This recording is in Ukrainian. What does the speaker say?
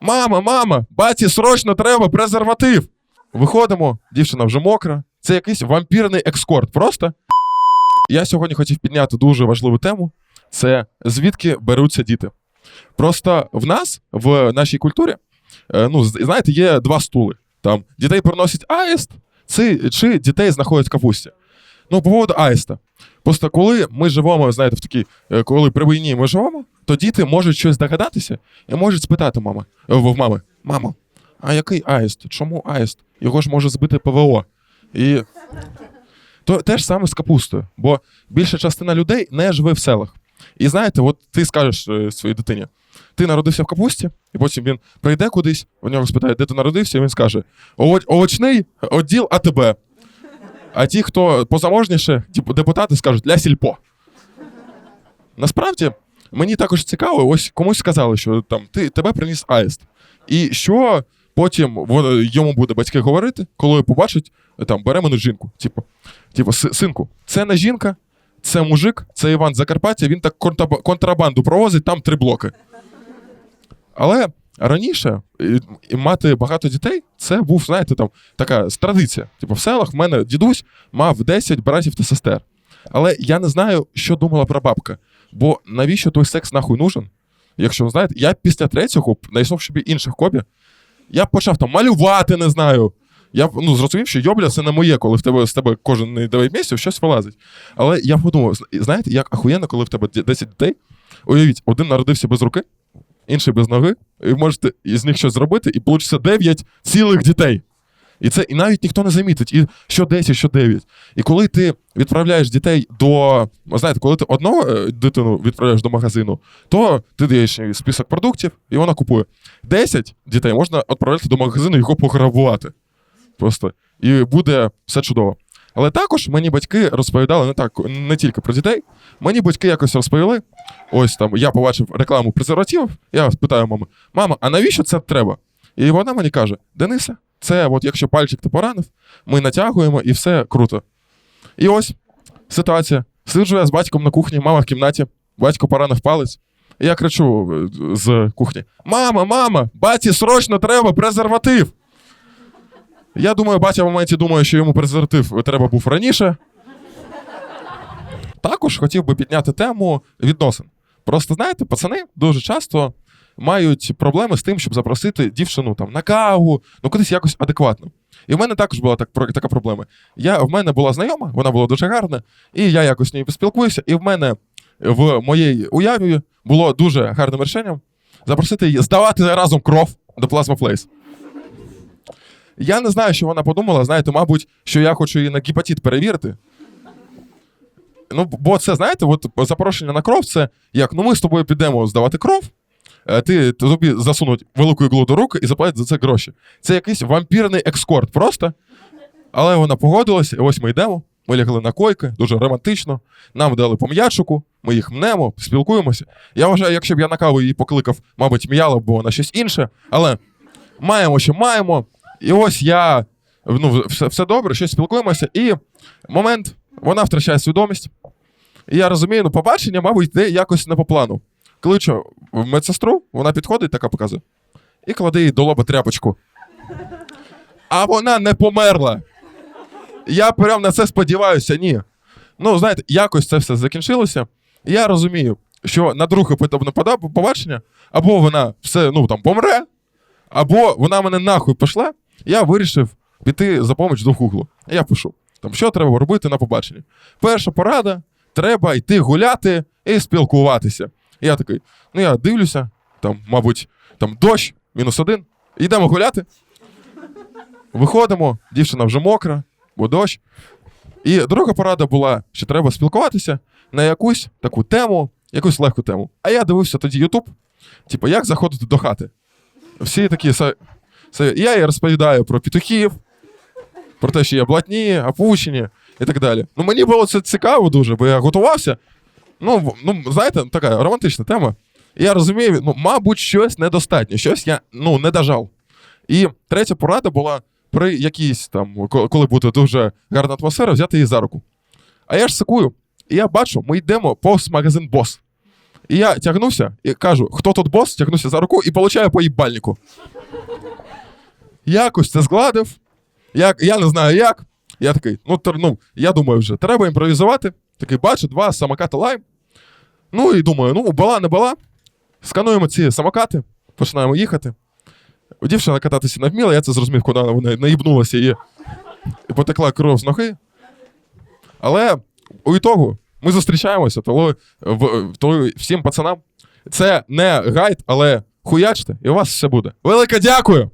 Мама, мама, баті срочно треба презерватив. Виходимо, дівчина вже мокра. Це якийсь вампірний екскорт. Просто. Я сьогодні хотів підняти дуже важливу тему: це звідки беруться діти. Просто в нас, в нашій культурі, е, ну, знаєте, є два стули. Там дітей приносять аїст, чи дітей знаходять капусті. Ну, по поводу аїста. Просто коли ми живемо, знаєте, в такій, е, коли при війні ми живемо, то діти можуть щось догадатися і можуть спитати мами, е, в мами: мамо, а який аїст? Чому аїст? Його ж може збити ПВО. І то те ж саме з капустою, бо більша частина людей не живе в селах. І знаєте, от ти скажеш е, своїй дитині, ти народився в капусті, і потім він прийде кудись, у нього спитає, де ти народився, і він скаже: «Ово- овочний відділ АТБ. А ті, хто позаможніше, типу, депутати скажуть ля сільпо. Насправді, мені також цікаво, ось комусь сказали, що там ти тебе приніс аїст. І що потім йому буде батьки говорити, коли побачать, там, бере мене жінку. Типу, типу, синку, це не жінка, це мужик, це Іван Закарпаття, він так контрабанду провозить, там три блоки. Але раніше мати багато дітей це був, знаєте, там така традиція. Типу, в селах в мене дідусь мав 10 братів та сестер. Але я не знаю, що думала прабабка. Бо навіщо той секс нахуй нужен? Якщо ви знаєте, я після третього знайшов собі інших кобі. Я почав там малювати, не знаю. Я ну, зрозумів, що йобля це не моє, коли в тебе з тебе кожен 9 місяців щось вилазить. Але я подумав, знаєте, як ахуєнно, коли в тебе ді- 10 дітей. Уявіть, один народився без руки, інший без ноги, і можете із них щось зробити, і вийде 9 цілих дітей. І це і навіть ніхто не замітить. І що 10, що 9. І коли ти відправляєш дітей до. Знаєте, коли ти одного е, дитину відправляєш до магазину, то ти даєш список продуктів, і вона купує. 10 дітей можна відправляти до магазину і його пограбувати. Просто. І буде все чудово. Але також мені батьки розповідали не так, не тільки про дітей. Мені батьки якось розповіли. Ось там я побачив рекламу презервативів. Я питаю мами: мама, а навіщо це треба? І вона мені каже: Денисе, це от якщо пальчик ти поранив, ми натягуємо і все круто. І ось ситуація. Сиджу я з батьком на кухні, мама в кімнаті, батько поранив палець. І я кричу е, з кухні: Мама, мама, баті срочно треба презерватив. Я думаю, батя в моменті думає, що йому презерватив треба був раніше. Також хотів би підняти тему відносин. Просто знаєте, пацани дуже часто мають проблеми з тим, щоб запросити дівчину там на каву, ну кудись якось адекватно. І в мене також була так, така проблема. Я, в мене була знайома, вона була дуже гарна, і я якось з нею поспілкуюся, і в мене в моїй уяві було дуже гарним рішенням запросити її здавати разом кров до Plasma Place. Я не знаю, що вона подумала. Знаєте, мабуть, що я хочу її на гепатит перевірити. Ну, бо це, знаєте, от запрошення на кров це як: ну ми з тобою підемо здавати кров, е, ти тобі засунуть велику іглу до руки і заплатять за це гроші. Це якийсь вампірний екскорт просто. Але вона погодилася, і ось ми йдемо. Ми лягли на койки, дуже романтично. Нам дали по м'ячику, ми їх мнемо, спілкуємося. Я вважаю, якщо б я на каву її покликав, мабуть, м'яла б вона щось інше, але маємо, що маємо. І ось я ну, все, все добре, щось спілкуємося, і момент, вона втрачає свідомість. І я розумію, ну, побачення, мабуть, йде якось не по плану. Кличу медсестру, вона підходить, така показує, і кладе їй до лоба тряпочку. А вона не померла. Я прям на це сподіваюся, ні. Ну, знаєте, якось це все закінчилося. І я розумію, що на друге побачення, або вона все ну, там, помре, або вона мене нахуй пішла. Я вирішив піти за поміч до Гуглу. Я пишу: там, що треба робити на побаченні. Перша порада: треба йти гуляти і спілкуватися. Я такий, ну я дивлюся, там, мабуть, там дощ, мінус один. Йдемо гуляти. Виходимо, дівчина вже мокра, бо дощ. І друга порада була, що треба спілкуватися на якусь таку тему, якусь легку тему. А я дивився тоді Ютуб, типу, як заходити до хати. Всі такі са- Я їй розповідаю про петухів, про те, що є блатні, опущені і так далі. Ну, мені було це цікаво дуже, бо я готувався. Ну, ну знаєте, така романтична тема. І я розумію, ну, мабуть, щось недостатньо, щось я ну, не дожав. І третя порада була при якійсь там, коли буде дуже гарна атмосфера, взяти її за руку. А я ж сикую, і я бачу, ми йдемо повз магазин Бос. І я тягнуся і кажу, хто тут бос, тягнуся за руку і получаю по їбальнику. Якось це згладив. Як, я не знаю як. Я такий, ну, тр- ну, я думаю вже, треба імпровізувати. Такий бачу, два самокати лайм. Ну і думаю, ну, була не була. Скануємо ці самокати, починаємо їхати. Дівчина кататися не вміла, я це зрозумів, коли вона наїбнулася і, і потекла кров з ноги. Але у ітогу ми зустрічаємося, тому, в, тому всім пацанам. Це не гайд, але хуячте, і у вас все буде. Велике дякую!